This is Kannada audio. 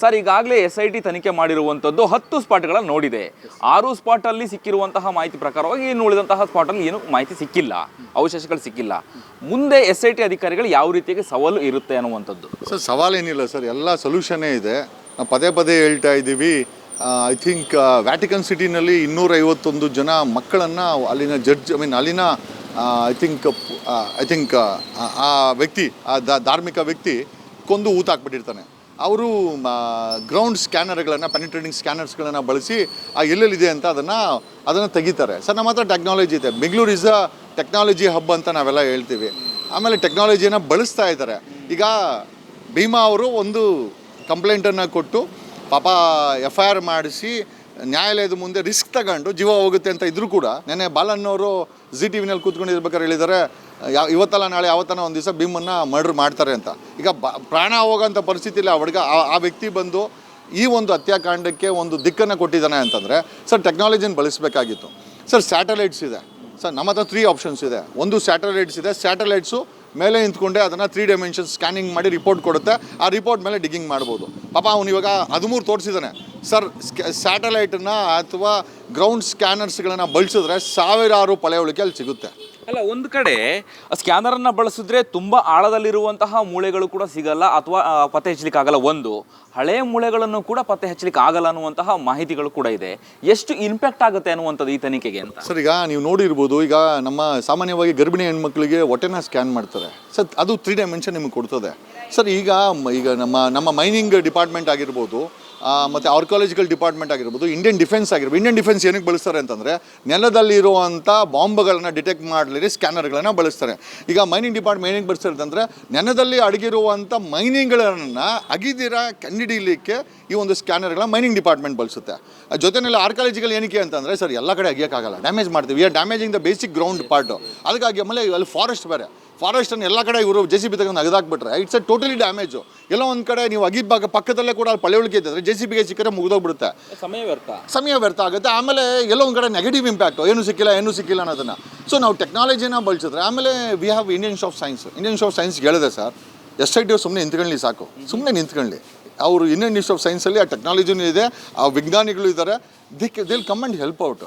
ಸರ್, ಈಗಾಗಲೇ ಎಸ್ ಐ ಟಿ ತನಿಖೆ ಮಾಡಿರುವಂಥದ್ದು ಹತ್ತು ಸ್ಪಾಟ್ಗಳನ್ನು ನೋಡಿದೆ. ಆರು ಸ್ಪಾಟಲ್ಲಿ ಸಿಕ್ಕಿರುವಂತಹ ಮಾಹಿತಿ ಪ್ರಕಾರವಾಗಿ ಇನ್ನು ಉಳಿದಂತಹ ಸ್ಪಾಟಲ್ಲಿ ಏನು ಮಾಹಿತಿ ಸಿಕ್ಕಿಲ್ಲ. ಅವಶೇಷಗಳು ಸಿಕ್ಕಿಲ್ಲ. ಮುಂದೆ ಎಸ್ ಐ ಟಿ ಅಧಿಕಾರಿಗಳು ಯಾವ ರೀತಿಯಾಗಿ ಸವಾಲು ಇರುತ್ತೆ ಅನ್ನುವಂಥದ್ದು. ಸರ್, ಸವಾಲೇನಿಲ್ಲ ಸರ್. ಎಲ್ಲ ಸೊಲ್ಯೂಷನ್ನೇ ಇದೆ. ನಾವು ಪದೇ ಪದೇ ಹೇಳ್ತಾ ಇದ್ದೀವಿ. ಐ ಥಿಂಕ್ ವ್ಯಾಟಿಕನ್ ಸಿಟಿನಲ್ಲಿ ಇನ್ನೂರೈವತ್ತೊಂದು ಜನ ಮಕ್ಕಳನ್ನು ಅಲ್ಲಿನ ಜಡ್ಜ್ ಐ ಮೀನ್ ಅಲ್ಲಿನ ಐ ಥಿಂಕ್ ಐ ಥಿಂಕ್ ಆ ವ್ಯಕ್ತಿ, ಆ ಧಾರ್ಮಿಕ ವ್ಯಕ್ತಿ ಕೊಂದು ಊತ ಹಾಕ್ಬಿಟ್ಟಿರ್ತಾನೆ. ಅವರು ಗ್ರೌಂಡ್ ಸ್ಕ್ಯಾನರ್ಗಳನ್ನು ಪೆನಿಟ್ರೇಟಿಂಗ್ ಸ್ಕ್ಯಾನರ್ಸ್ಗಳನ್ನು ಬಳಸಿ, ಆ, ಎಲ್ಲೆಲ್ಲಿದೆ ಅಂತ ಅದನ್ನು ಅದನ್ನು ತೆಗಿತಾರೆ. ಸರ್, ನಮ್ಮ ಹತ್ರ ಟೆಕ್ನಾಲಜಿ ಇದೆ. Bengaluru is a technology hub ಅಂತ ನಾವೆಲ್ಲ ಹೇಳ್ತೀವಿ. ಆಮೇಲೆ ಟೆಕ್ನಾಲಜಿಯನ್ನು ಬಳಸ್ತಾ ಇದ್ದಾರೆ. ಈಗ ಭೀಮಾ ಅವರು ಒಂದು ಕಂಪ್ಲೇಂಟನ್ನು ಕೊಟ್ಟು, ಪಾಪ ಎಫ್ ಐ ಆರ್ ಮಾಡಿಸಿ, ನ್ಯಾಯಾಲಯದ ಮುಂದೆ ರಿಸ್ಕ್ ತಗೊಂಡು, ಜೀವ ಹೋಗುತ್ತೆ ಅಂತ ಇದ್ರೂ ಕೂಡ, ನೆನ್ನೆ ಬಾಲನ್ನವರು ಜಿ ಟಿ ವಿನಲ್ಲಿ ಕೂತ್ಕೊಂಡಿರ್ಬೇಕಾದ್ರೆ ಹೇಳಿದ್ದಾರೆ ಯಾವ ಇವತ್ತಲ್ಲ, ನಾಳೆ ಯಾವತ್ತನ ಒಂದು ದಿವಸ ಭೀಮನ್ನು ಮರ್ಡರ್ ಮಾಡ್ತಾರೆ ಅಂತ. ಈಗ ಬ ಪ್ರಾಣ ಹೋಗೋಂಥ ಪರಿಸ್ಥಿತಿಯಲ್ಲಿ ಆ ಹುಡುಗ ಆ- ವ್ಯಕ್ತಿ ಬಂದು ಈ ಒಂದು ಹತ್ಯಾಕಾಂಡಕ್ಕೆ ಒಂದು ದಿಕ್ಕನ್ನು ಕೊಟ್ಟಿದ್ದಾನೆ ಅಂತಂದರೆ, ಸರ್ ಟೆಕ್ನಾಲಜಿನ ಬಳಸಬೇಕಾಗಿತ್ತು. ಸರ್ ಸ್ಯಾಟಲೈಟ್ಸ್ ಇದೆ. ಸರ್, ನಮ್ಮ ಹತ್ರ ತ್ರೀ ಆಪ್ಷನ್ಸ್ ಇದೆ. ಒಂದು ಸ್ಯಾಟಲೈಟ್ಸ್ ಇದೆ ಸ್ಯಾಟಲೈಟ್ಸು ಮೇಲೆ ನಿಂತ್ಕೊಂಡೆ ಅದನ್ನು ತ್ರೀ ಡೈಮೆನ್ಷನ್ ಸ್ಕ್ಯಾನಿಂಗ್ ಮಾಡಿ ರಿಪೋರ್ಟ್ ಕೊಡುತ್ತೆ. ಆ ರಿಪೋರ್ಟ್ ಮೇಲೆ ಡಿಗ್ಗಿಂಗ್ ಮಾಡ್ಬೋದು. ಪಾಪ ಅವ್ನು ಇವಾಗ ಹದಿಮೂರು ತೋರಿಸಿದ್ದಾನೆ ಸರ್ ಸ್ಯಾಟಲೈಟನ್ನು ಅಥವಾ ಗ್ರೌಂಡ್ ಸ್ಕ್ಯಾನರ್ಸ್ಗಳನ್ನು ಬಳಸಿದ್ರೆ ಸಾವಿರಾರು ಪಳೆಯುಳಿಕೆ ಅಲ್ಲಿ ಸಿಗುತ್ತೆ. ಅಲ್ಲ ಒಂದು ಕಡೆ ಸ್ಕ್ಯಾನರನ್ನು ಬಳಸಿದ್ರೆ ತುಂಬ ಆಳದಲ್ಲಿರುವಂತಹ ಮೂಳೆಗಳು ಕೂಡ ಸಿಗಲ್ಲ ಅಥವಾ ಪತ್ತೆ ಹಚ್ಚಲಿಕ್ಕೆ ಆಗಲ್ಲ ಒಂದು. ಹಳೆಯ ಮೂಳೆಗಳನ್ನು ಕೂಡ ಪತ್ತೆ ಹಚ್ಚಲಿಕ್ಕೆ ಆಗಲ್ಲ ಅನ್ನುವಂತಹ ಮಾಹಿತಿಗಳು ಕೂಡ ಇದೆ. ಎಷ್ಟು ಇಂಪ್ಯಾಕ್ಟ್ ಆಗುತ್ತೆ ಅನ್ನುವಂಥದ್ದು ಈ ತನಿಖೆಗೆ ಅಂತ? ಸರ್ ಈಗ ನೀವು ನೋಡಿರ್ಬೋದು ಈಗ ನಮ್ಮ ಸಾಮಾನ್ಯವಾಗಿ ಗರ್ಭಿಣಿ ಹೆಣ್ಮಕ್ಳಿಗೆ ಹೊಟ್ಟೆನ ಸ್ಕ್ಯಾನ್ ಮಾಡ್ತಾರೆ. ಸರ್ ಅದು ತ್ರೀ ಡೈಮೆನ್ಷನ್ ನಿಮಗೆ ಕೊಡ್ತದೆ. ಸರ್ ಈಗ ಈಗ ನಮ್ಮ ನಮ್ಮ ಮೈನಿಂಗ್ ಡಿಪಾರ್ಟ್ಮೆಂಟ್ ಆಗಿರ್ಬೋದು ಆ, ಮತ್ತು ಆರ್ಕಾಲಜಿಕಲ್ ಡಿಪಾರ್ಟ್ಮೆಂಟ್ ಆಗಿರ್ಬೋದು ಇಂಡಿಯನ್ ಡಿಫೆನ್ಸ್ ಆಗಿರ್ಬೋದು ಇಂಡಿಯನ್ ಡಿಫೆನ್ಸ್ ಏನಕ್ಕೆ ಬಳಸ್ತಾರೆ ಅಂತಂದರೆ ನೆಲದಲ್ಲಿರುವಂಥ ಬಾಂಬ್ಗಳನ್ನು ಡಿಟೆಕ್ಟ್ ಮಾಡಲಿ ಸ್ಕ್ಯಾನರ್ಗಳನ್ನು ಬಳಸ್ತಾರೆ. ಈಗ ಮೈನಿಂಗ್ ಡಿಪಾರ್ಟ್ಮೆಂಟ್ ಏನಕ್ಕೆ ಬಳಸ್ತಾರೆ ಅಂತಂದರೆ ನೆಲದಲ್ಲಿ ಅಡಗಿರುವಂಥ ಮೈನಿಂಗ್ಗಳನ್ನು ಅಗಿದಿರ ಕಂಡಿಡಿಯಲಿಕ್ಕೆ ಈ ಒಂದು ಸ್ಕ್ಯಾನರ್ಗಳನ್ನ ಮೈನಿಂಗ್ ಡಿಪಾರ್ಟ್ಮೆಂಟ್ ಬಳಸುತ್ತೆ. ಅದ್ ಜೊತೆನಲ್ಲಿ ಆರ್ಕಾಲಜಿಕಲ್ ಏನಕ್ಕೆ ಅಂತಂದರೆ ಸರ್ ಎಲ್ಲ ಕಡೆ ಅಗಿಯೋಕ್ಕಾಗಲ್ಲ. ಡ್ಯಾಮೇಜ್ ಮಾಡ್ತೀವಿ. Damaging the basic ground part ಅದಕ್ಕಾಗಿ ಆಮೇಲೆ ಅಲ್ಲಿ ಫಾರೆಸ್ಟ್ ಬೇರೆ. ಫಾರೆಸ್ಟನ್ನು ಎಲ್ಲ ಕಡೆ ಇವರು ಜೆ ಸಿ ಬಿ ತಗೊಂಡು ಅಗದಾಕ್ಬಿಟ್ರೆ ಇಟ್ಸ್ ಎ ಟೋಟಲಿ ಡ್ಯಾಮೇಜು ಎಲ್ಲೋ ಒಂದು ಕಡೆ ನೀವು ಅಗಿದ್ದಾಗ ಪಕ್ಕದಲ್ಲೇ ಕೂಡ ಅಲ್ಲಿ ಪಳೆಯುಳಿಕೆ ಇದ್ದರೆ ಜೆ ಸಿ ಬಿಗೆ ಸಿಕ್ಕರೆ ಮುಗಿದೋಗ್ಬಿಡುತ್ತೆ. ಸಮಯ ವ್ಯರ್ಥ. ಸಮಯ ವ್ಯರ್ಥ ಆಗುತ್ತೆ. ಆಮೇಲೆ ಎಲ್ಲೋ ಒಂದು ಕಡೆ ನೆಗೆಟಿವ್ ಇಂಪ್ಯಾಕ್ಟು ಏನು ಸಿಕ್ಕಿಲ್ಲ ಏನು ಸಿಕ್ಕಿಲ್ಲ ಅನ್ನೋದನ್ನು. ಸೊ ನಾವು ಟೆಕ್ನಾಲಜಿನ ಬಳಸಿದ್ರೆ ಆಮೇಲೆ we have Indian shop science Indian shop science ಹೇಳಿದೆ ಸರ್ ಎಸ್ ಐ ಟಿ ಸುಮ್ಮನೆ ನಿಂತ್ಕೊಳ್ಳಿ ಸಾಕು. ಸುಮ್ಮನೆ ನಿಂತ್ಕೊಳ್ಳಿ. ಅವರು ಇಂಡಿಯನ್ ಇನ್ಸ್ಟಿಟ್ಯೂಟ್ ಆಫ್ ಸೈನ್ಸಲ್ಲಿ ಆ ಟೆಕ್ನಾಲಜಿನೂ ಇದೆ ಆ ವಿಜ್ಞಾನಿಗಳು ಇದ್ದಾರೆ. ದಿಕ್ ದಿಲ್ ಕಮ್ ಅಂಡ್ ಹೆಲ್ಪ್ ಔಟ್